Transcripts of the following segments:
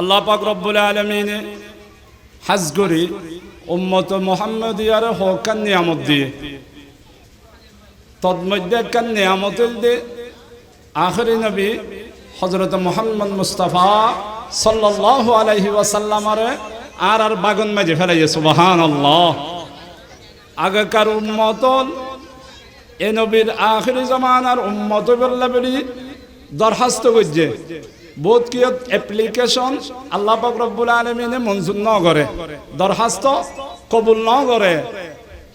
আল্লাহ পাক রব্বুল আলমিনে হাজ করি, উম্মত মোহাম্মদিয়ার হকান নিয়ামত দিয়ে। তন্মধ্যে একখান নিয়ামতের দিয়ে আখরি নবী হজরত মোহাম্মদ মুস্তাফা সাল্লাহ আলাইহি ওয়াসাল্লামারে আর আর বাগন মাঝে ফেলাইছে সুবাহান আল্লাহ আগেকার উম্মতল এ নবীর আখরি জমানার উম্মত বললা বলি দরখাস্ত করছে। বোধ কি অ্যাপ্লিকেশন আল্লাহ পাক রব্বুল আলমিনে মঞ্জুর ন করে, দরখাস্ত কবুল ন করে।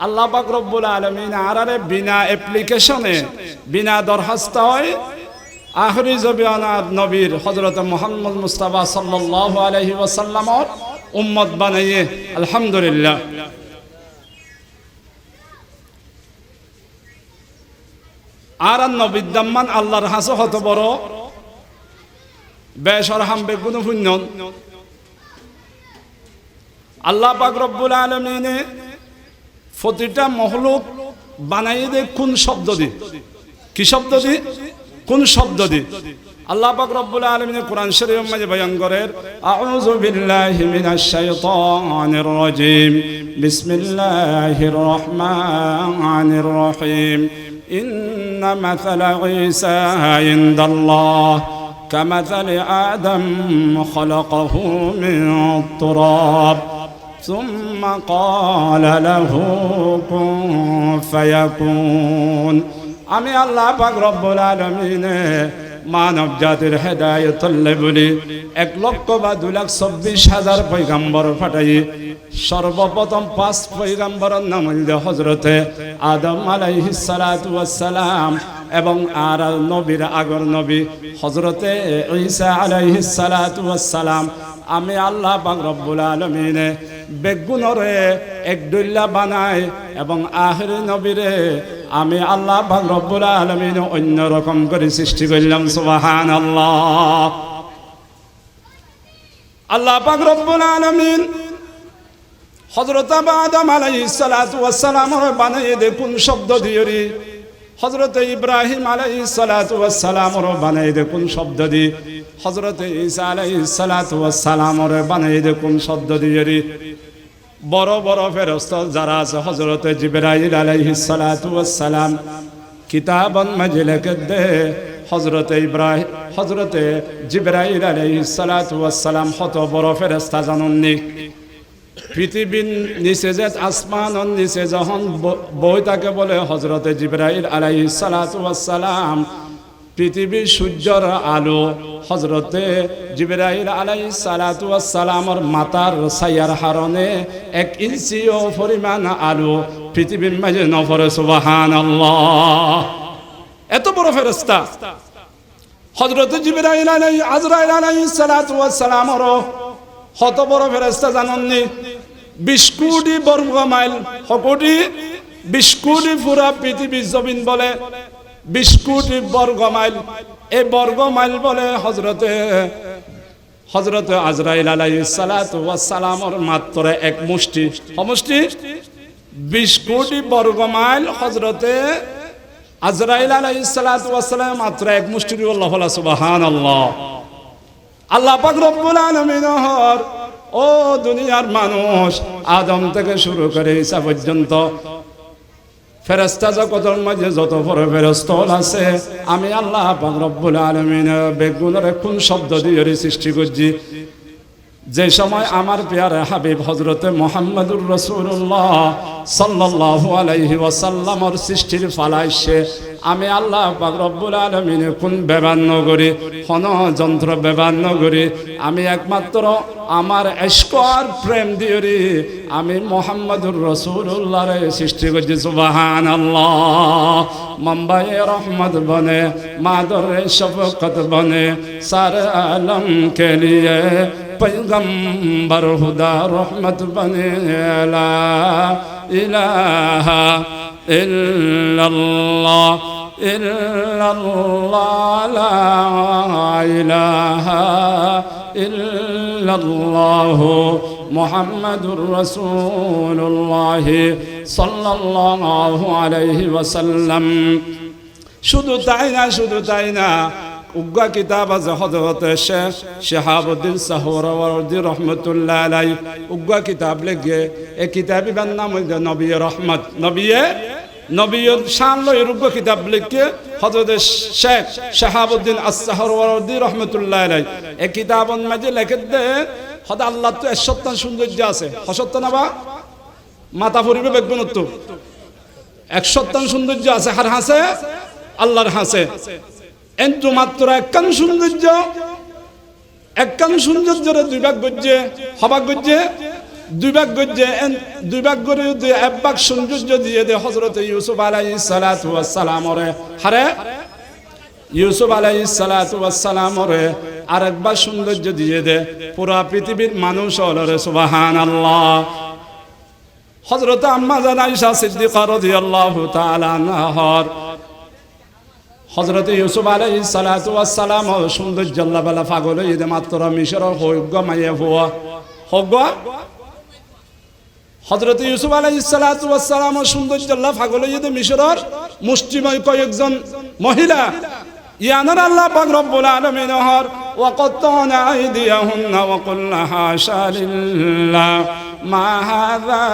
আল্লাহ পাক রব্বুল আলমিন আর আরে বিনা অ্যাপ্লিকেশনে বিনা দরখাস্ত হয় আখরি জবিয়ানার নবীর হজরত মোহাম্মদ মুস্তাফা সাল্লাহ আলহি ওয়াসাল্লামর উম্মত বানাইয়ে, আলহামদুলিল্লাহ। আর নবিদ্যামান আল্লাহর হাসো হত বড় বেসর হামবে কোনো পুণ্য আল্লাহ পাক রব্বুল আলমিনে প্রতিটা মহলুক বানাই দে কোন শব্দ দি কি শব্দ দি কোন শব্দ দি আল্লাহ পাক রব্বুল আলামিন কোরআন শরীফের মাঝে বয়ান করেন, আউযু বিল্লাহি মিনাশ শাইতানির রাজীম। বিসমিল্লাহির রহমানির রহিম। ইন্না মাসালা ঈসা ইনদাল্লাহ। كمثل آدم خلقه من تراب ثم قال له كن فيكون আমি আল্লাহ পাক রব্বুল আলমিনে মানব জাতির হেদায়ত বলি এক লক্ষ বা দু লাখ চব্বিশ হাজার পৈগাম্বর ফাটাই সর্বপ্রথম পাঁচ পৈগাম্বরের নাম হইল হজরতে আদম আলাইহিসালাম এবং আর নবীর আগর নবী হজরতে ঈসা আলাইহিসালাম আমি আল্লাহ পাক রব্বুল আলমিনে বেগুনরে এক ডুল্লা বানাই এবং আহের নবীরে আমি আল্লাহ পাক রব্বুল আলমিন অন্য রকম করে সৃষ্টি করলাম সুবাহান আল্লাহ পাক রব্বুল আলমিন হজরত আদম আলাইহিস সালাতু ওয়াস সালাম বানাই দেখুন শব্দ দিয়রি হজরত ইব্রাহিম আলাই সালাতামর বানাই দেখুন শব্দ দি? হজরত ঈসা আলাই সালাতামর বানাই দেখুন শব্দ দিয়ে বড় বড় ফেরস্ত যারা আছে হজরত জিবরাইল আলাইহি সালাতাম কিতাবন মাঝে লেখে দে হজরত ইব্রাহিম হজরত জিবরাইল আলাইহি সালাতাম হত বড় ফেরস্তা জানুননি। পৃথিবীর নিচে যে আসমানর নিচে যখন বই তাকে বলে হজরতে জিব্রাইল আলাই সালাতাম পৃথিবীর সূর্যর আলো হজরতে জিব্রাইল আলাই সালাতামর মাতার সাইয়ার হারণে এক ইঞ্চিও পরিমাণ আলো পৃথিবীর মাঝে নফরে সুবাহান এত বড় ফেরস্তা হজরত জিব্রাইল আলাই আজরাইল আলাই সালাতামর হত বড় ফেরস্তা জানননি। বিশ কোটি বর্গ মাইল সকোটি বিশ কোটি পুরা পৃথিবী জমিন বলে, বিশ কোটি বর্গ মাইল। এই বর্গ মাইল বলে হজরতে হজরত আজরাইল আলাই সালামর মাত্র এক মুষ্টি। সমষ্টি বিশ কোটি বর্গ মাইল হজরতে আজরাইল আলাই সালাম মাত্র এক মুষ্টি আল্লাহ সুবাহান আল্লাহ আল্লাহ পাক রব্বুল আলমিনহর ও দুনিয়ার মানুষ, আদম থেকে শুরু করে ঈসা পর্যন্ত ফেরেস্তা জগতের মাঝে যত বড় ফেরস্তল আছে, আমি আল্লাহ পাক রব্বুল আলমিন বেগুনের কোন শব্দ দিয়ে সৃষ্টি করছি। যে সময় আমার পেয়ারে হাবিব হজরতে মোহাম্মদুর রসুল্লাহ সাল্লাহ আলাইহি ওয়াসাল্লামর সৃষ্টির ফালাইছে আমি আল্লাহ রব্বুল আলমিনে কোন বেবান্ন করি হন যন্ত্র বেবান্ন করি, আমি একমাত্র আমার এস্কর প্রেম দিয়রি, আমি মোহাম্মদুর রসুল্লাহরে সৃষ্টি করছি সুবাহান আল্লাহ মুম্বাই রহমত বনে, মাদরে শফকত বনে, সার আলম কে پیغمبر خدا رحمت بنے لا الہ الا اللہ إلا الله لا إله إلا الله محمد رسول الله صلى الله عليه وسلم শুধু তাই না শুধু তাই না উগ্গা কিতাব আছে হজরত শেখ শেহাবুদ্দিন সাহরওয়ার্দি রহমতুল্লাহ আলাই উগ্গা কিতাব লেগে এ কিতাবিবার নাম হইল নবী রহমত। নবিয়ে নবী শান রুগ্গ কিতাব লিখে হজরত শেখ শাহাবুদ্দিন আসাহরওয়ার্দি রহমতুল্লাহ আলাই এ কিতাবন মাঝে লেখে দে হদ আল্লাহ তো একসত্তান সৌন্দর্য আছে। হসত্য না বা? মাথা ফুরিবে বেগুন তো এক সত্তান সৌন্দর্য আছে। হার হাসে? আল্লাহর হাসে। কিন্তু মাত্র একখান সৌন্দর্য। একখান সৌন্দর্যরে দুই ভাগ গজ্জে হবাক গজ্জে, দুই ভাগ গজ্জে দুই ভাগ যদি এক ভাগ সৌন্দর্য দিয়ে দে হজরত ইউসুফ আলাই হারে? ইউসুফ আলাই সালাতামরে আরেকবার সৌন্দর্য দিয়ে দে পুরা পৃথিবীর মানুষ সুবাহান আল্লাহ হজরত আম্মা জানাইশা সিদ্দিকা আনহার হজরত ইউসুফ আলহ সালাম সুন্দর জল্লাবেলা ফাগল ঈদে মাত্র মিশর সৌজ্ঞ মাইয়ে ভুয়া সৌজ্ঞ হজরত ইউসুফ আলহ সুন্দর জল্লা ফাগল ঈদে মিশর মুষ্টিময় কয়েকজন মহিলা। ইয়ানার আল্লাহ পাক রব্বুল আলামিন হর ওয়াকত্তানা ما هذا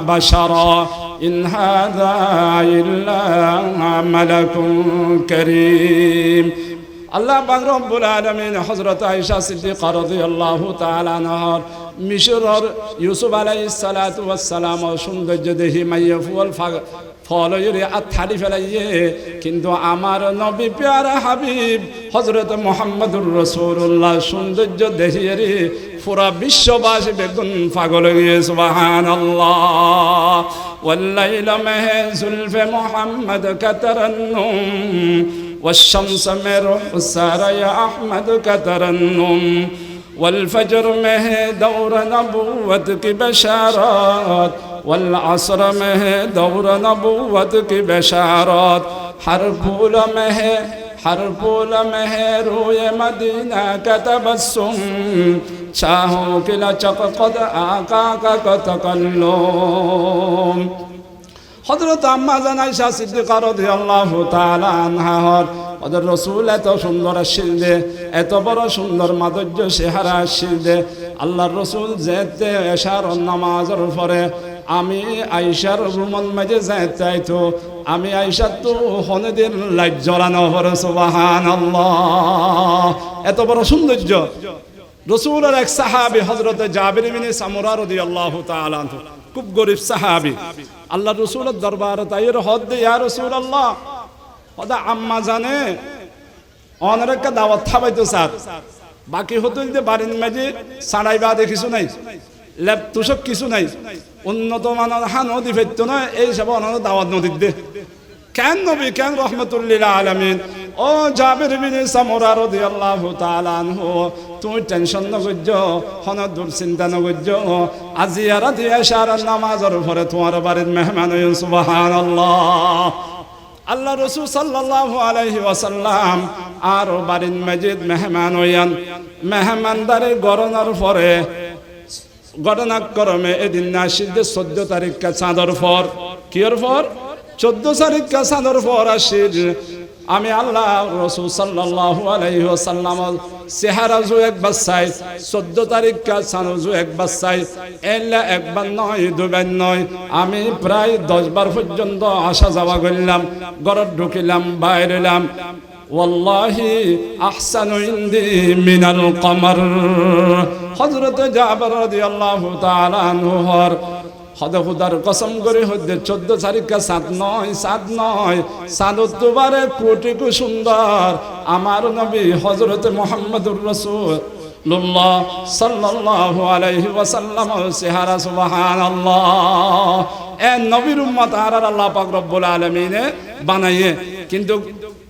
بشرا إن هذا إلا ملك كريم আল্লাহ পাক রব্বুল আলামিন হযরত আয়েশা সিদ্দিকা রাদিয়াল্লাহু তাআলা আনহার মিশরের ইউসুফ আলাইহিস সালাতু ওয়াস সালাম সৌন্দর্য দেখি মাইয়া ফুল ফল ইরে আথারি ফেলাইয়ে কিন্তু আমার নবী পেয়ারা হাবিব হযরত মুহাম্মদুর রাসূলুল্লাহ সৌন্দর্য দেখিয়ে রে পুরা বিশ্ববাসী বেগুন পাগল হয়ে সুবহানাল্লাহ والليل مه زلف محمد كترنم والشمس مرح سار يا أحمد كترنم والفجر مه دور نبوتك بشارات والعصر مه دور نبوتك بشارات حرفول مه حرفول مه روي مدينة كتبسم شاهو كلا چق قد آقاك كتقلم হজরত আম্মা জানাই শাহ সিদ্দিকা রাদিয়াল্লাহু তাআলা আনহার ওদের রসুল এত সুন্দর আসিল দে এত বড় সুন্দর মাধুর্য সেহারা আসিল দে আল্লাহর রসুল যেতে এশার নামাজের পরে আমি আইসার রুমন মাঝে যাই চাইতো আমি আইসার তো হনেদিন লাইট জ্বলানো পরে সুবাহান এত বড় সৌন্দর্য। রসুলের এক সাহাবি হজরত জাবির মিনি সামুরা রাদিয়াল্লাহু তাআলা আনহু, খুব গরিব সাহাবি। আল্লাহ রসুলের দরবার তাইয়ের হদ দে ইয়া রসুল আল্লাহ হদা আম্মা জানে অনেক দাওয়াত থাবাইতো স্যার। বাকি হতো যে বাড়ির মাঝে সাড়াই বা কিছু নাই। ল্যাপ তুষক কিছু নাই। উন্নত মানের হা নদী ফেরত না, এই সব অনেক দাওয়াত নদীর দে কেন নবী? কেন রহমতুল্লিল আলমিন? ও জাবির বিন সামুরা রাদিয়াল্লাহু তাআলা আনহু, তুমি টেনশন নগজ্য হন দূর চিন্তা নগজ্য আজি রাতি এশার নামাজের পরে তোমার বাড়ির মেহমান হইন সুবহানাল্লাহ। আল্লাহ রসুল সাল্লাল্লাহু আলাইহি ওয়াসাল্লাম আর বাড়ির মসজিদ মেহমান হইয়ান। মেহমানদারে গরনার পরে ঘটনাক্রমে এদিন নাসিদে চোদ্দ তারিখ চাঁদর পর কিয়র পর চোদ্দ তারিখ চাঁদর পর আসির। আমি আল্লাহ রসুল সাল্লাহ আলাইসাল্লাম চেহারা জু একবার চাই, চোদ্দ তারিখ চানো জু একবার চাই, এলা একবার নয়, দুবার নয়। আমি প্রায় দশ বার পর্যন্ত আসা যাওয়া করলাম ঘরত ঢুকিলাম বাইরেলাম والله أحسن عندي من القمر حضرت جابر رضي الله تعالى عنه হদে হুদার কসম করে হদ্দে চোদ্দ তারিখে সাত নয় সাত নয় সাদত দুবারে কোটি কু সুন্দর আমার নবী হজরত মোহাম্মদুর রসুল লুল্লাহ সাল্লাল্লাহু আলাইহি ওয়াসাল্লাম সিহারা সুবহানাল্লাহ এ নবীর উম্মত আর আল্লাহ পাক রব্বুল আলামিনে বানাইয়ে কিন্তু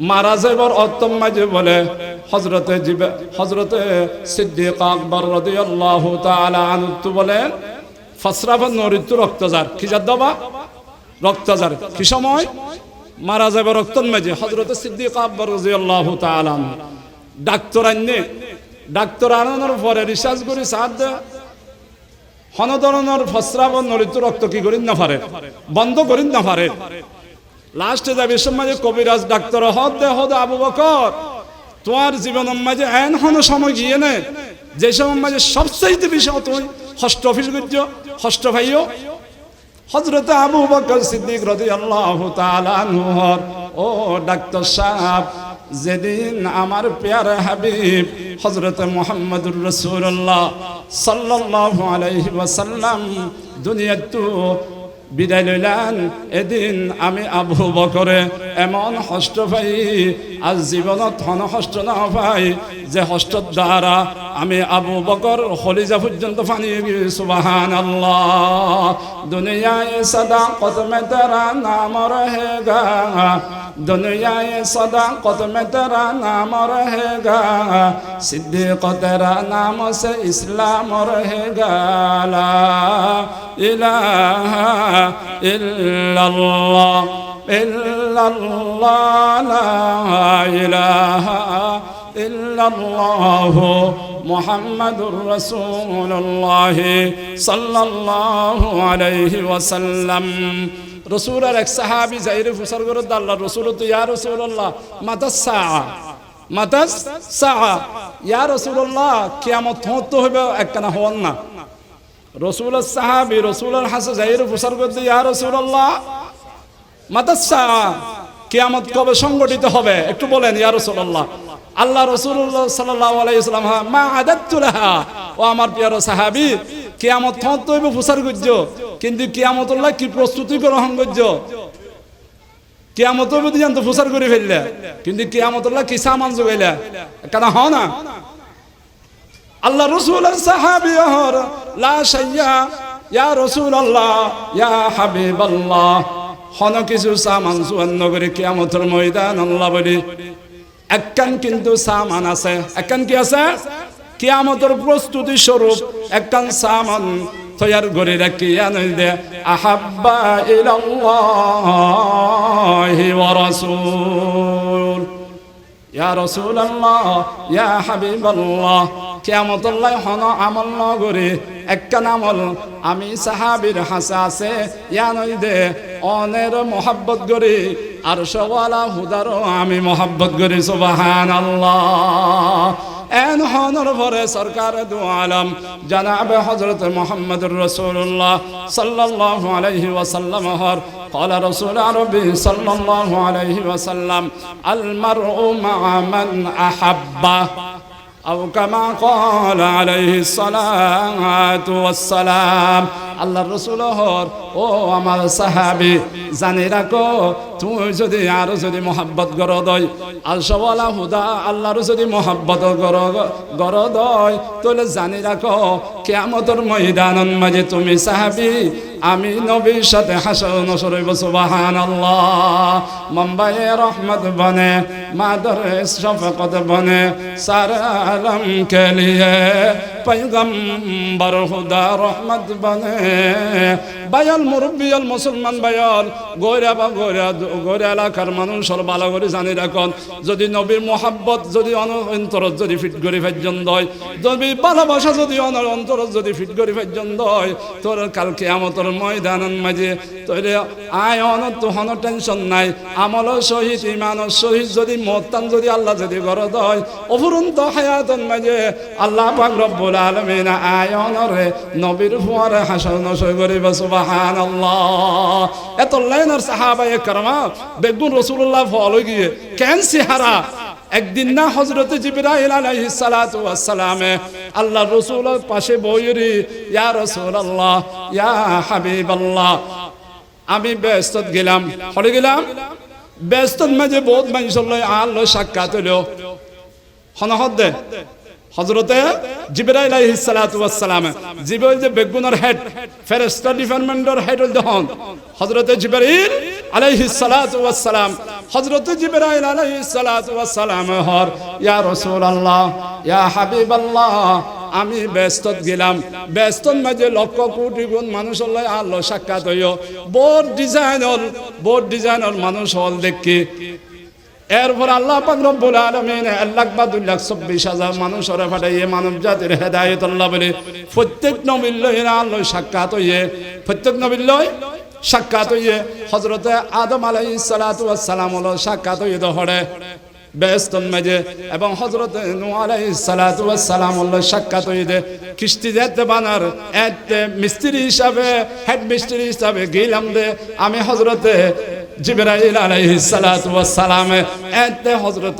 মারা যাবার অত্তম মাঝে বলে হজরতে জিবে হজরতে সিদ্দিক আকবর রাদিয়াল্লাহু তাআলা আনহু তো বলেন ফসরাফান নরিত্য রক্তজার যার দবা রক্তজার। কি সময়? মারা যাবে রক্তন মাঝে হজরতে সিদ্দিক আকবর রাদিয়াল্লাহু তাআলা আনহু। ডাক্তার আননে ডাক্তার আনানোর পরে রিসার্চ করে সাহায্য হন ধরনের ফসরাব নরিত রক্ত কি করিন না পারে? বন্ধ করিন না পারে? লাস্টে যাবে সমাজে কবিরাজ ডাক্তার, হদ দে, হদ আবু বকর। তোমার জীবনের মাঝে এন হন সময় গিয়ে নে। যে সময় মাঝে সবচাইতে বেশি তুই হস্ত অফিস করছ হস্ত ভাইও। হজরত আবু বকর সিদ্দিক রদি আল্লাহ তালানহর ও ডাক্তার সাহেব, যেদিন আমার পেয়ার হাবিব হজরত মোহাম্মদুর রসুল্লাহ সাল্লাহ আলাইহি ওয়াসাল্লাম দুনিয়ার তো বিদায় লইলেন এদিন আমি আবু বকরে এমন হস্ত পাই, আজ জীবনত হন হস্ত না পাই, যে হস্তর দ্বারা আমি আবু বকর হলিজা পর্যন্ত পানি সুবাহান আল্লাহ দুনিয়ায় সদা কত মে তেরা নাম রহেগা, দুনিয়ায় সদা কত মে তেরা নাম রহেগা সিদ্দিক তেরা নাম সে ইসলাম রহেগা লা ইলাহা ইল্লাল্লাহ ইল্লাল্লাহ, লা ইলাহা ইল্লাল্লাহ মুহাম্মাদুর রাসূলুল্লাহ সাল্লাল্লাহু আলাইহি ওয়াসাল্লাম। রসুলের এক সাহাবি যাইরে ফুসার করে আল্লাহ রসুল, তো ইয়া রসুল্লাহ মাতাস সাআ মাতাস সাআ ইয়া রসুল্লাহ কিয়ামত হতে হবে একখানা হওয়ান না। রসুলের সাহাবি, রসুলের হাসে যাইরে ফুসার করতে ইয়া রসুল্লাহ মাতাস কিয়ামত কবে সংগঠিত হবে? একটু বলেন, ইয়া রসুল্লাহ আল্লাহ রসুল্লাহ সাল্লাহ আলাইসালাম মা আদাতুলাহা ও আমার প্রিয় সাহাবি, কিয়ামত থত তৈব ফুসার করছ, কিন্তু কিয়ামতুল্লাহ কি প্রস্তুতি গ্রহণ করছ? কিয়ামত বুঝি জানতো ফুসার করে ফেললে, কিন্তু কিয়ামতুল্লাহ কি সামান যোগাইলে কেন হ না। আল্লাহ রসুল সাহাবি হর লা সাইয়া ইয়া রসুল আল্লাহ ইয়া হাবিব আল্লাহ হন কিছু সামান সুয়ান্ন করে কিয়ামতের ময়দান, আল্লাহ বলি, একখান কিন্তু সামান আছে। একখান কি আছে? কিয়ামতের প্রস্তুতি স্বরূপ একখান সামান তৈয়ার করে রাখি আনই দে আহাব্বা ইলাল্লাহি ওয়া রাসূল। ইয়া রাসূলুল্লাহ, ইয়া হাবিবাল্লাহ, কিয়ামতুল্লাহ হন আমল নগরে। একখান আমল, আমি সাহাবীর হাসে আছে ইয়া নই দে, অনের মোহাব্বত করি আর সওয়ালা হুদারও আমি মোহাব্বত করি সুবাহান আল্লাহ এন হনর ভরে সরকার দু আলম জানাবে হজরত মোহাম্মদুর রসুল্লাহ সাল্লাল্লাহু আলাইহি ওয়াসাল্লাম হর قال رسول عربي صلى الله عليه وسلم المرء مع من أحبه أو كما قال عليه الصلاة والسلام আল্লাহ রসুল হর। ও আমার সাহাবি, জানি রাখো, তুমি যদি আরও যদি মোহাব্বত গর দয়। আলসওয়ালা হুদা আল্লাহর যদি মোহাব্বত গর দয়। তাহলে জানি রাখো কেমতর ময়দানন মাঝে তুমি সাহাবি আমি নবীর সাথে হাসন শরীব সুবাহান আল্লাহ মুম্বাইয়ে রহমত বনে মাদর শফকত বনে, সারা আলম কে লিয়ে পৈগম্বর হুদা রহমত বনে। বায়াল মুরব্বিয়াল মুসলমান, বায়াল গোরা বা গোরা গোরা এলাকার মানুষ, সর বালা করে জানি রাখুন। যদি নবীর মোহাব্বত, যদি অন্তরত যদি ফিট করে ফেজন দয়, যদি ভালোবাসা যদি অন্তরত যদি ফিট করে ফেজন দয়, তোর কালকে আমতর ময়দানন মাঝে। তোরে আয় অনত তো হন টেনশন নাই। আমল শহীদ ইমানর শহীদ। যদি মতান যদি আল্লাহ যদি গর দয় অফুরন্ত হায়াতন মাঝে আল্লাহ পাক রব্বুল আলমিন আয় অনরে নবীর ফুয়ারে হাসন নসই করিব সুবাহান আল্লাহ এত লাইনার সাহাবায়ে কারমা, বেগুন রসুল্লাহ ফল গিয়ে, কেন সিহারা? একদিন না হজরত জিবরাইল আলাইহিস সালাতু ওয়াস সালামে আল্লাহ রাসূলের পাশে বইরি, ইয়া রাসূলুল্লাহ, ইয়া হাবিবাল্লাহ। আমি ব্যস্ত গেলাম হলে গেলাম। ব্যস্ত মাঝে বহুত মানুষ আল্লাহ সাক্ষাৎ হলো। হনহদ দে হজরতে জিবরাইল ওয়াস জিবরাইল যে বেগুনের হেড ফেরেশতা ডিপার্টমেন্টের হেড হল যখন হজরতে জিবরাইল আলাইহিস সালাতু ওয়াস সালাম। হজরতে জিবরাইল আলাইহিস সালাতু ওয়াস সালাম হর ইয়া রাসূলুল্লাহ, ইয়া হাবিবাল্লাহ, আমি ব্যস্তত গেলাম। ব্যস্তর মাঝে লক্ষ কোটি গুণ মানুষ হল আল্লাহ সাক্ষাৎ হইও। বোর্ড ডিজাইনর বোর্ড ডিজাইনর মানুষ হল দেখি। এরপর আল্লাহ পাক রব্বুল আলামিন এক লাখ বা দুই লাখ চব্বিশ হাজার মানুষের ফাটাইয়ে মানব জাতির হেদায়েত আল্লাহ বলে, প্রত্যেক নবীর লই আল্লাহ সাক্ষাৎ হইয়ে, প্রত্যেক নবীর লই সাক্ষাৎ হইয়ে হজরতে আদম আলাইহিস সালাতু সালাম হলো সাক্ষাৎ হইয়ে দহড়ে বেস্তন মেজে এবং হজরত আলাইহিস সালাতু সালাম হলো সাক্ষাৎ হইয়ে কিস্তি যেতে বানার, এতে মিস্ত্রি হিসাবে হেড মিস্ত্রি হিসাবে গেলাম দে। আমি হজরতে জিবরাইল আলাইহি সালাতু ওয়াস সালাম, এতে হযরত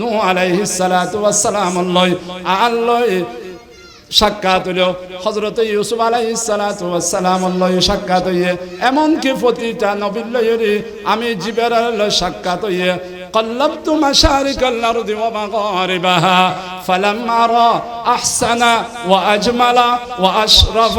নূহ আলাইহি সালাতু ওয়াস সালাম লই আল্লই সাক্ষাৎ হইল। হজরত ইউসুফ আলাইহিস সালাতু ওয়াস সালাম লই সাক্ষাৎ হইয়ে এমন কি প্রতিটা নবীর আমি জিবরাইল সাক্ষাৎ হইয়ে قلبت مشارق الأرض ومغاربها فلما أرى أحسن وأجمل وأشرف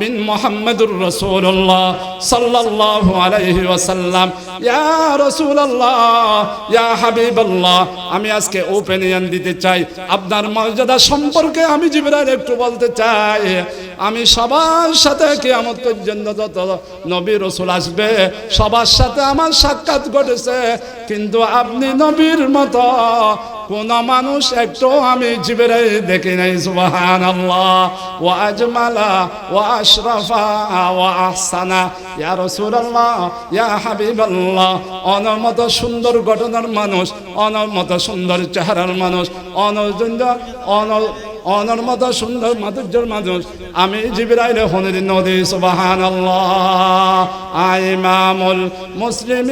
من محمد رسول الله صلى الله عليه وسلم يا رسول الله يا حبيب الله আমি আজকে ওপেনিয়ন দিতে চাই আপনার মর্যাদা সম্পর্কে আমি জিবরাইল একটু বলতে চাই আমি সবার সাথে কিয়ামত পর্যন্ত যত নবী রসুল আসবে সবার সাথে আমার সাক্ষাৎ ঘটেছে কিন্তু আপনি নবীর মতো। কোন মানুষ একটু আমি জীবনে দেখি নাই সুবাহান আল্লাহ ও আজমালা ও আশরাফা ও আহসানা। ইয়া রসুলাল্লাহ, ইয়া হাবিবাল্লাহ। অনমত সুন্দর ঘটনার মানুষ, অনমত সুন্দর চেহারার মানুষ অনজন্য অন অনর মতো সুন্দর মাধুর্যর মানুষ। আমি জিবরাইলে হনের নদী সুবাহান আইমামুল মুসলিম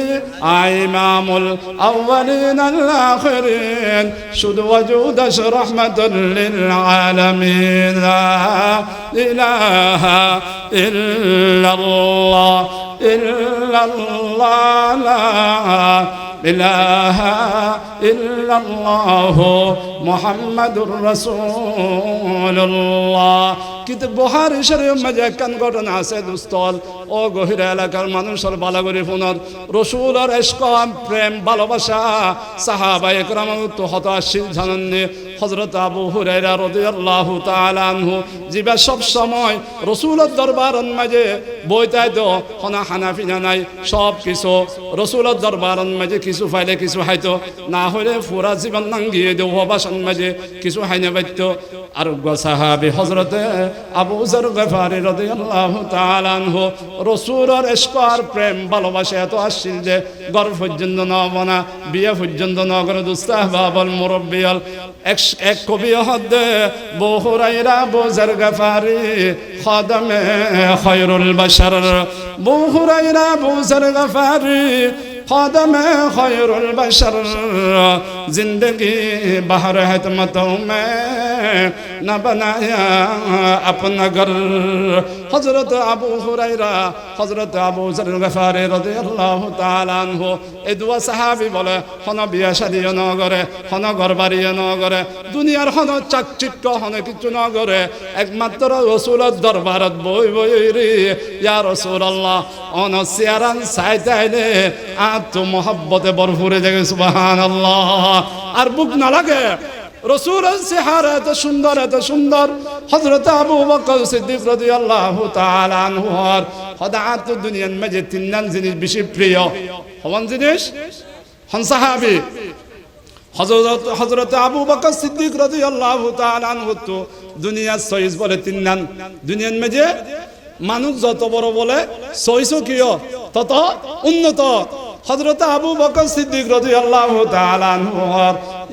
আইমামুল আউয়ালিন আল আখিরিন শুধু ওয়াজুদ রহমাতুল লিল আলামিন। লা ইলাহা ইল্লাল্লাহ ইল্লাল্লাহ লা ইলাহা ইল্লাল্লাহ মুহাম্মাদুর রাসূলুল্লাহ কিন্তু বহার শরীফ মাঝে একখান ঘটনা আছে দুস্থল ও গহিরা এলাকার মানুষের বালাগরি ফোনত রসুলের এসকম প্রেম, ভালোবাসা। সাহাবা একরাম তো হত আসছিল জানাননি। হজরত আবু হুরাইরা রাদিয়াল্লাহু তাআলা জিবা সব সময় রসুলের দরবারন মাঝে বইতাই তো, হনা হানাফিনা নাই, সব কিছু রসুলের দরবারন মাঝে কিছু ফাইলে কিছু হাইতো। না হলে ফুরা জীবন নাঙ্গিয়ে দেও বাসন মাঝে কিছু হাইনে বাইত। আর সাহাবি হজরতে আবু জর গফারি রাদিয়াল্লাহু তাআলা আনহু রসুলের ইশকার প্রেম, ভালোবাসা এত আসছিল যে গর পর্যন্ত নবনা বিয়ে পর্যন্ত নগর দুস্তাহ বাবল মুরব্বিয়াল, এক এক কবি হদে বহুরাইরা বোঝার গাফারি খদমে খয়রুল বাসার বহুরাইরা বোঝার গফারি خادم خیر البشر زندگی بہر حتمتوں میں نہ بنایا اپنا گھر حضرت ابو হুরাইরা হজরত আবু জার গফারে রাদিয়াল্লাহু তাআলা আনহু এই দুয়া সাহাবী বলে হন বিয়া শাদী ন করে হন ঘর বাড়ি ন করে দুনিয়ার হন চাকচিক্য হন কিছু ন করে একমাত্র রসুলের দরবারত বই বই রে। ইয়া রাসূলুল্লাহ অন সিয়ারান সাইতাইলে আ আত মোহাব্বতে ভরপুরে দেখে সুবাহান আল্লাহ আর বুক না লাগে। এত সুন্দর এত সুন্দর। হজরত আবু বকর সিদ্দিক রাদিয়াল্লাহু তাআলা আনহু আর হদাত দুনিয়ার মাঝে তিনজন জিনিস বেশি প্রিয়। জিনিস? হন সাহাবী। হজরত হজরত আবু বকর সিদ্দিক রাদিয়াল্লাহু তাআলা আনহু তো দুনিয়ার সইজ বলে তিনজন। দুনিয়ার মাঝে মানুষ যত বড় বলে সইস কিয়? তত উন্নত। হজরত আবু বকর সিদ্দিক রাদিয়াল্লাহু তাআলা আনহু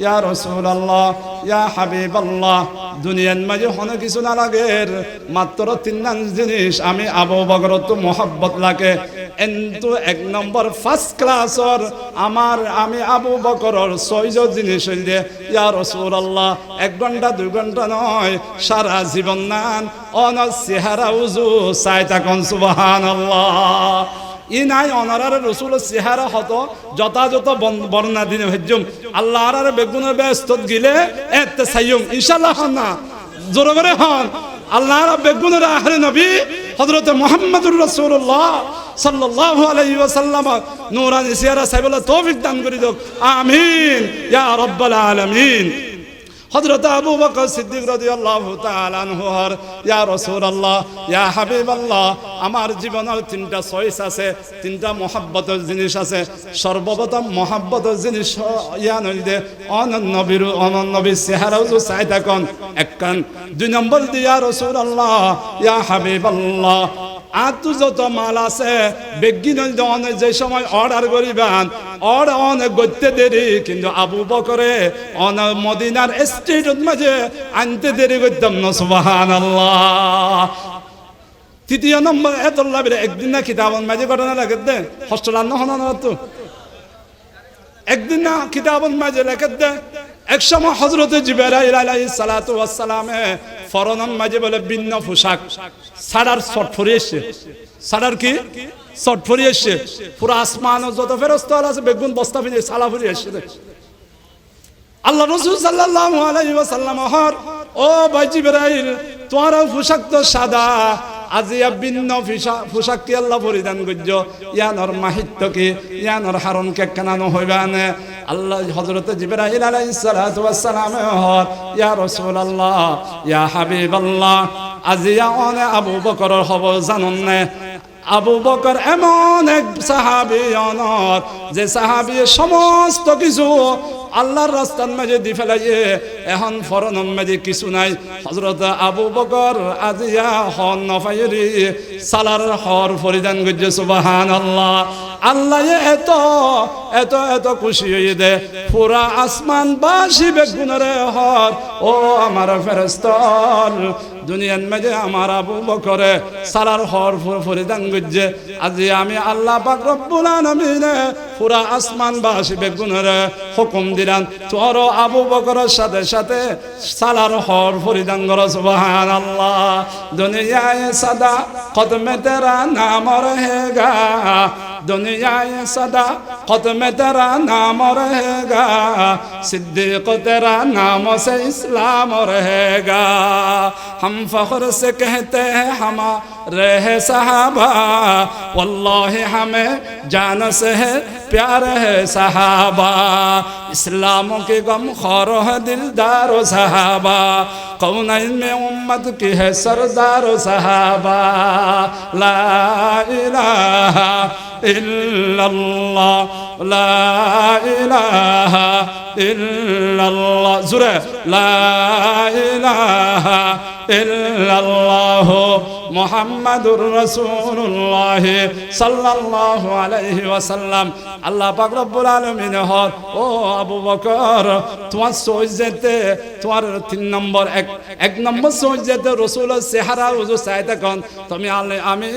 ইয়া রাসূলুল্লাহ, ইয়া হাবিবাল্লাহ, দুনিয়ার মাঝে হনে কিছু না লাগে মাত্র তিন জিনিস আমি আবু বকর তো মোহাব্বত লাগে। কিন্তু এক নম্বর ফার্স্ট ক্লাসর আমার, আমি আবু বকরর ছয়জ জিনিস হইলে ইয়া রাসূলুল্লাহ, এক ঘণ্টা, দুই ঘণ্টা নয়, সারা জীবন নান অন চেহারা, উজু, চাই থাকুন, সুবহানাল্লাহ। ই নাই, অনারার রসুল চেহারা হত, যথাযথ বর্ণনা দিনে ভেজুম আল্লাহ আর বেগুনের ব্যস্ত গিলে এতে সাইয়ুম। ইনশাল্লাহ হন না। জোর করে হন। আল্লাহ বেগুনের আহরে নবী হজরত মোহাম্মদুর রসুল্লাহ সাল্লাল্লাহু আলাইহি ওয়াসাল্লাম নূরানি সিয়ারা সাহেবুল্লাহ তৌফিক দান করে দাও আমিন। ইয়া রাব্বাল আলামিন। হযরত আবু বকর সিদ্দিক রাদিয়াল্লাহু তাআলা আনহু হর, ইয়া রাসূলুল্লাহ, ইয়া হাবিবাল্লাহ, আমার জীবনের তিনটা চয়েস আছে, তিনটা মহাব্বতের জিনিস আছে। সর্বপ্রথম মহাব্বতের জিনিস ইয়া নইদে অনন নবীর অনন নবীর চেহারাও যে চাই থাকুন একখান দুই নম্বর দিয়া রাসূলুল্লাহ, ইয়া হাবিবাল্লাহ তো যত মাল আছে অনেক যে সময় অর্ডার করিবান অর অনেক গড়তে দেরি। কিন্তু আবু বকরে অন মদিনার স্ট্রিট মাঝে আনতে দেরি করতাম না সুবাহান তৃতীয় নম্বর এত লাভের একদিন না কিতাবন মাঝে ঘটনা লাগে দে হস্টেল আন্ন হন তো। একদিন না কিতাবন মাঝে লেখে দে এক সময় হজরতে জিবেরাইল আলাইহিস সালাতু ওয়াস সালামে ফরনম মাঝে বলে ভিন্ন পোশাক সাড়ার শট ফরিয়ে সাড়ার কি? শট ফরিয়ে এসছে। পুরো আসমান যত ফেরস্ত আছে, বেগুন, বস্তা ফিরে সালা ফিরে এসছে। আল্লাহ রসুল সাল্লাল্লাহু আলাইহি ওয়াসাল্লাম হর ও ভাই জিবরাইল তোমার পোশাক তো সাদা আজিয়া ভিন্ন পোশাক পোশাক কি আল্লাহ পরিধান করছ। ইয়ানোর মাহিত্য কি ইয়ানর হারন কে কেনানো হইবানে আল্লাহ হজরত জিবরাহিল আলাই সালাতু ওয়াস সালাম হর ইয়া আল্লাহ ইয়া হাবিবাল্লাহ, আজিয়া অনে আবু বকর হব জানুন নে। আবু বকর এমন এক সাহাবি অনর, যে সাহাবি সমস্ত কিছু আল্লাহর রাস্তার মাঝে দি ফেলাইয়ে, এখন ফরনের মাঝে কিছু নাই। হজরত আবু বকর আজিয়া হন নফাইরি, সালার হর পরিধান করছে সুবাহান আল্লাহ আল্লাহ এত এত এত খুশি হয়ে দে, পুরা আসমান বাসি বেগুনরে হর। ও আমার ফেরস্তল দুনিয়ার মাঝে আমার আবু বকরে সালার হর ফুর ফুরি দাঙ্গুজে আজি আমি আল্লাহ পাক রব্বুল আলামিনে পুরা আসমান বাসি বেগুনরে হুকুম দিলাম, তোর আবু বকরের সাথে সাথে সালার হর ফুরি দাঙ্গর সুবহানাল্লাহ। দুনিয়ায় সাদা কদমে তেরা নাম রহেগা দুনিয়ায় সাদা قدم تیرا নাম রহেগা সিদ্দিক صدیق নাম সে ইসলাম রহেগা हम फख्र से कहते हैं हमारे है सहाबा। वल्लाह हमें जान से है, प्यार है सहाबा। इस्लामों के गम खौर है दिलदार सहाबा। قوم علم امت کی ہے سردار صحابہ لا الہ إلا اللہ لا الہ إلا اللہ زرہ لا الہ إلا اللہ মুহাম্মাদুর রাসূলুল্লাহ সাল্লাল্লাহু আলাইহি ওয়াসাল্লাম। আল্লাহ পাক রব্বুল আলামিন হর ও আবু বকর, তোমার সহজ যেতে তোমার তিন নম্বর এক এক নম্বর সহজ যেতে রসুলের চেহারা উজু চাই তখন তুমি আমি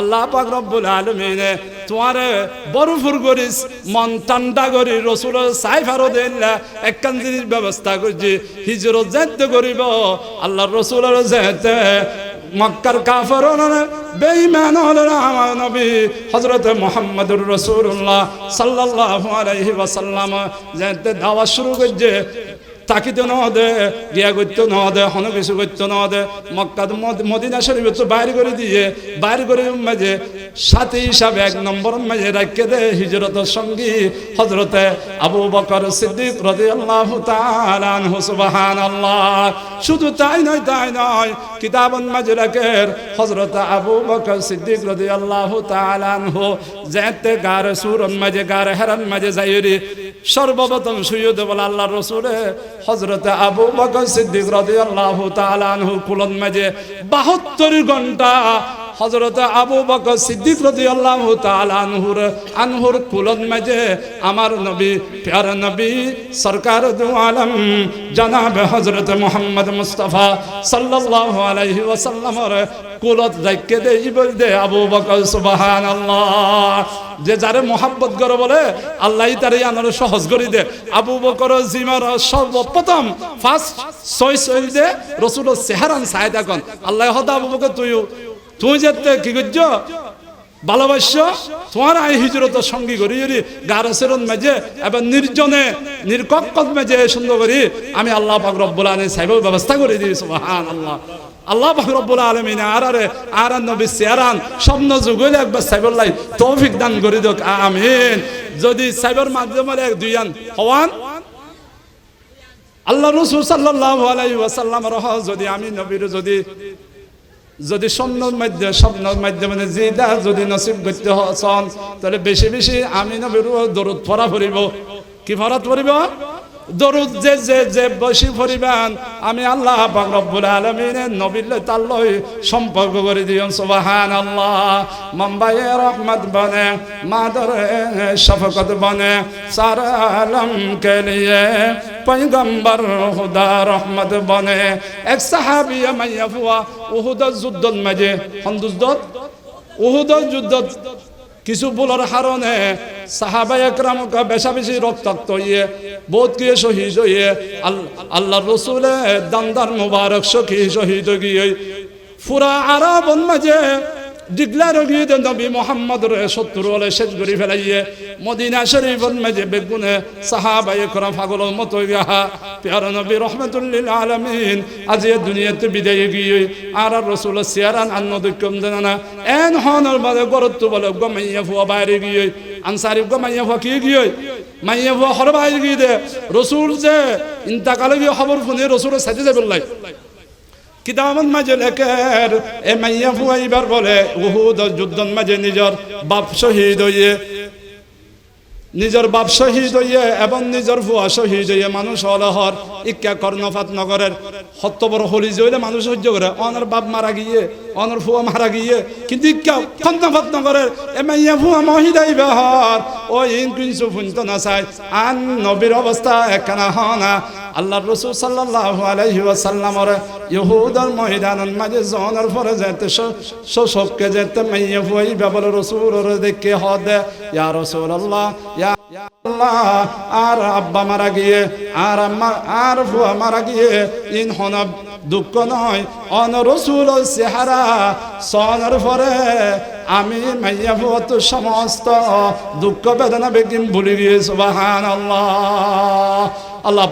আল্লাহ পাক রব্বুল আলমিনে তোমার বরফুর করিস মন ঠান্ডা করি রসুল সাই ফারো দিল্লা একখান জিনিস ব্যবস্থা করছি, হিজরত যেতে করিব। আল্লাহ রসুলের যেতে মক্কার কাফর বেঈমান হলেন আমার নবী হজরত মোহাম্মদুর রসুল্লাহ সাল্লাহ আলহি ওয়াসাল্লাম, যেতে দাওয়া শুরু করছে। তাকিতে ন দে গিয়া করতে ন দে হন কিছু করতে ন দে মক্কা মদিনা শরীফ তো বাইর করে দিয়ে, বাইর করে মাঝে, সাথে হিসাবে এক নম্বর মাঝে রাখকে দে হিজরতের সঙ্গী হজরতে আবু বকর সিদ্দিক রাদিয়াল্লাহু তাআলা আনহু আল্লাহ শুধু তাই নয় তাই নয়, কিতাবন মাঝে রাখের হজরত আবু বকর সিদ্দিক রাদিয়াল্লাহু তাআলা আনহু, যেতে গার সুরন মাঝে, গার হেরান মাঝে যাইরি সর্বপ্রথম সুয়দ বলে আল্লাহ রসুলে হজরত আবু বকর সিদ্দিক রাদিয়াল্লাহু তাআলা আনহু কুলন মাঝে 72 ঘণ্টা হজরত আবু বকর সিদ্দিক রাদিয়াল্লাহু তাআলা আনহুর আনহুর কুলন মাঝে আমার নবী, প্যার নবী, সরকার দু আলম, জনাব হজরত মোহাম্মদ মুস্তফা সাল্লাল্লাহু আলাইহি ওয়াসাল্লামর কুলত রাখকে দে দে আবু বকর, সুবহানাল্লাহ। যে যারে মোহাব্বত করে বলে আল্লাহ তারে আনার সহজ করে দে। আবু বকর জিমার সর্বপ্রথম ফার্স্ট চয়েস হইল দে রসুল চেহারান সাহেদ এখন আল্লাহ হদা আবু বকর তুই তুই যেতে কি করছ? ভালোবাস্য তোমার আই হিজরত সঙ্গী করি, যদি গারসেরন মেজে, এবার নির্জনে নির্কক্কত মেজে সুন্দর করি, আমি আল্লাহ পাক রব্বুল আলমী সাহেবের ব্যবস্থা করে দিই সুবহান আল্লাহ আল্লাহ পাক রব্বুল আলমিন আর আরে আর নবী চেয়ারান স্বপ্ন যুগলে একবার সাইবুল্লাহ তৌফিক দান করে দিক আমিন। যদি সাইবের মাধ্যমে এক দুইয়ান হওয়ান, আল্লাহ রসুল সাল্লাহ আলাই ওয়াসাল্লাম রহ, যদি আমি নবীর যদি যদি স্বপ্নের মাধ্যমে স্বপ্নর মাধ্যমে যেটা যদি নসিব করতে হন তাহলে বেশি বেশি আমি নবীর দরদ পড়া ফরিব কি ফরাত পড়িব? দরুদ যে যে যে বেশি পরিমাণ আমি আল্লাহ পাক রব্বুল আলামিনের নবীর তার লই সম্পর্ক করে দিয়ন সুবহান আল্লাহ মুম্বাইয়ে রহমত বনে মাদরে শফকত বনে সারা আলম কে লিয়ে पैगंबर खुदा रहमत बने एक साहाबी मैया फुआ উহুদ যুদ্ধত মাঝে হন্দুজদত উহুদ যুদ্ধত কিছু ভুলের কারণে সাহাবাই একরামকে বেশা বেশি রক্তাক্ত হইয়ে, বোধ গিয়ে শহীদ হইয়ে আল্লাহ রসুলের দান্দার মুবারক সখী শহীদ গিয়ে, ফুরা আরব মাঝে ডিগলার গিয়ে নবী মোহাম্মদ রে সত্তর বলে শেষ করে ফেলাইয়ে। মদিনা শরীফের মাঝে বেগুনে সাহাবাই করা পাগলের মতো গিয়া পেয়ার নবী, রহমতুল্লিল আলমিন, আজ এ দুনিয়াতে বিদায় গিয়ে আর আর রসুল সিয়ারান আন্ন দুঃখম দেন না এন হনর বাদে গরত্ব বলে, গমাইয়া ফুয়া বাইরে গিয়ে। আনসারি, গমাইয়া ফুয়া কি গিয়ে? মাইয়া ফুয়া হর বাইরে গিয়ে দে। রসুল যে, ইন্তাকালে গিয়ে খবর শুনে রসুলের সাথে যাবে কিতাবত মাঝে লেখের, এ মাইয়া ফুয়াইবার বলে, উহুদ যুদ্ধন মাঝে নিজর বাপ শহীদ হইয়ে, নিজের বাপ শহীদ হইয়ে এবং নিজের ফুয়া শহীদ হইয়ে মানুষ অলহর ইক্কা কর্ণফাত নগরের সত্য বড় হলি যে হইলে মানুষ সহ্য করে। অনার বাপ মারা গিয়ে, অনার ফুয়া মারা গিয়ে, কিন্তু ইক্কা কর্ণফাত নগরের এ মাইয়া ফুয়া মহিদাই বেহর ও ইন কিনছু ফুঞ্চ না আন নবীর অবস্থা একখানা হনা। আল্লাহ রসুল সাল্লাহ আলাইহি ওয়াসাল্লামর ইহুদর ময়দানের মাঝে জনের পরে যেতে শোষককে যেতে মাইয়া ফুয়াই বাবল রসুল দেখে হদে। ইয়া রসুল আল্লাহ ইয়া আল্লাহ, আর আব্বা মারা গিয়ে, আর আম্মা, আর ফুয়া মারা গিয়ে, ইন হন দুঃখ নয় অন রসুল চেহারা সনের পরে আমি মাইয়া ফুয়া সমস্ত দুঃখ বেদনা বেগিন ভুলে গিয়েছো বাহান আল্লাহ আল্লাহ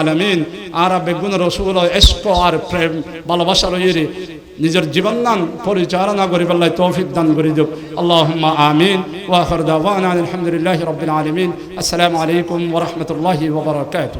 আলামিন আর বেগুন রসুল এস্ক আর প্রেম ভালোবাসা রইরে নিজের জীবন দান পরিচালনা করি পাল্লাই তৌফিক দান করে দিও আল্লাহুম্মা আমিন। ওয়া আখির দাওয়ানা আলহামদুলিল্লাহি রাব্বিল আলামিন। আসসালামু আলাইকুম ওয়া রাহমাতুল্লাহি ওয়া বারাকাতুহু।